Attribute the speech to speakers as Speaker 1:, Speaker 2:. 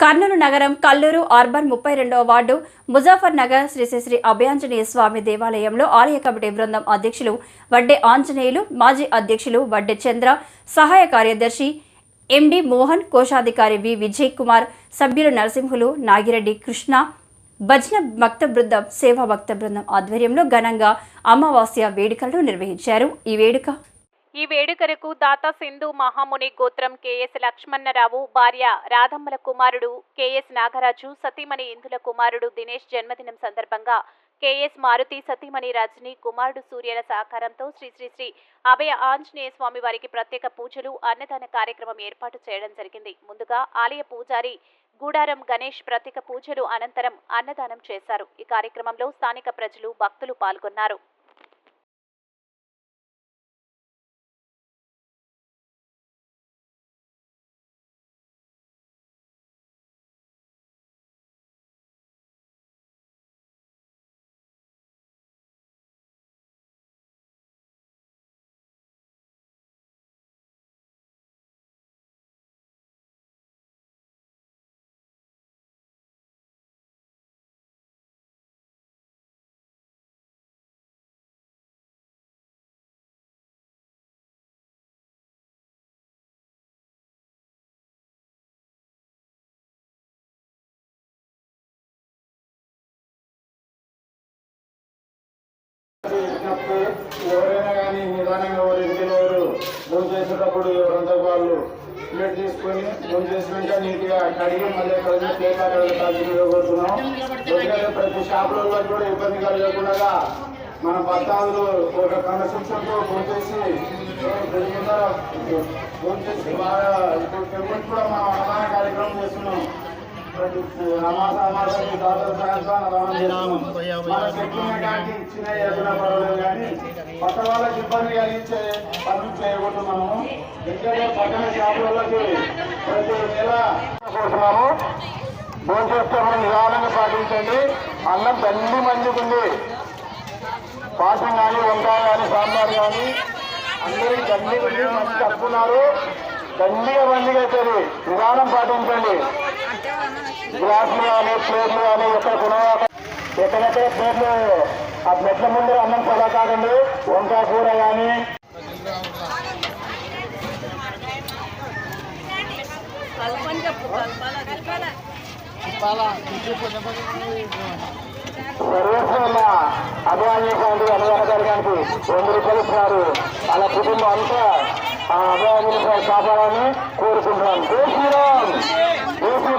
Speaker 1: కర్నూలు నగరం కల్లూరు అర్బన్ ముప్పై రెండవ వార్డు ముజాఫర్ నగర్ శ్రీ శ్రీ శ్రీ అభయాంజనేయ స్వామి దేవాలయంలో ఆలయ కమిటీ బృందం అధ్యక్షులు వడ్డే ఆంజనేయులు మాజీ అధ్యక్షులు వడ్డే చంద్ర సహాయ కార్యదర్శి ఎండి మోహన్ కోశాధికారి వి విజయ్ కుమార్ సభ్యులు నరసింహులు నాగిరెడ్డి కృష్ణ భజన భక్త బృందం సేవా భక్త బృందం ఆధ్వర్యంలో ఘనంగా అమావాస్య వేడుకలను నిర్వహించారు. ఈ వేడుక
Speaker 2: ఈ వేడుకలకు దాత సింధు మహాముని గోత్రం కెఎస్ లక్ష్మణరావు భార్య రాధమ్మల కుమారుడు కెఎస్ నాగరాజు సతీమణి ఇందుల కుమారుడు దినేష్ జన్మదినం సందర్భంగా కెఎస్ మారుతి సతీమణి రజని కుమారుడు సూర్యల సహకారంతో శ్రీ శ్రీ శ్రీ అభయ ఆంజనేయ స్వామి వారికి ప్రత్యేక పూజలు అన్నదాన కార్యక్రమం ఏర్పాటు చేయడం జరిగింది. ముందుగా ఆలయ పూజారి గూడారం గణేష్ ప్రత్యేక పూజలు అనంతరం అన్నదానం చేశారు. ఈ కార్యక్రమంలో స్థానిక ప్రజలు భక్తులు పాల్గొన్నారు.
Speaker 3: చేసినప్పుడు ఎవరైనా కానీ నిదానంగా ఎవరు ఇంటిలో భోజనం చేసేటప్పుడు ఎవరంతా వాళ్ళు ప్లేట్ తీసుకొని భోజనం చేసినాక నీట్గా కడిగి మళ్ళీ ప్రజలు ప్లేట్ అక్కడ కోరుతున్నాం ఎందుకంటే ప్రతి షాపులలో కూడా ఇబ్బంది కలగకుండా మన భర్తలు ఒక క్రమశిక్షణతో భోంచేసి చేసి బాగా ఇప్పుడు కూడా మనం అన్నదాన కార్యక్రమం చేస్తున్నాం. ఇచ్చిన ఏదైనా కానీ పక్క వాళ్ళకి ఇబ్బంది కలిగించే పనులు చేయకూడదు మనము ఎందుకంటే పక్కన షాపులకి ప్రతి నెల కోరుతున్నాము భోజనం నిదానంగా పాటించండి అన్నం తల్లి మంచిగుంది పాసం కానీ వంకాయ కానీ సాంబార్ కానీ అందరికీ తల్లి మంచి కట్టుకున్నారు దండిగా మందిగా అవుతుంది నిదానం పాటించండి గ్లాసులు కానీ ప్లేట్లు కానీ ఎక్కడ కొనవా ఎక్కడెక్కడ ప్లేట్లు ఆ మెట్ల ముందు అన్నం చాలా కాదండి వంకాయ కూర కానీ సర్వేశ్వర అభిమాని స్వామి అన్నదాన గారికి రెండు రూపాయలు ఇస్తున్నారు. అలా కుటుంబం అంతా ఆ అభిమాని కాపాడాలని కోరుకుంటున్నాను జై శ్రీరామ్!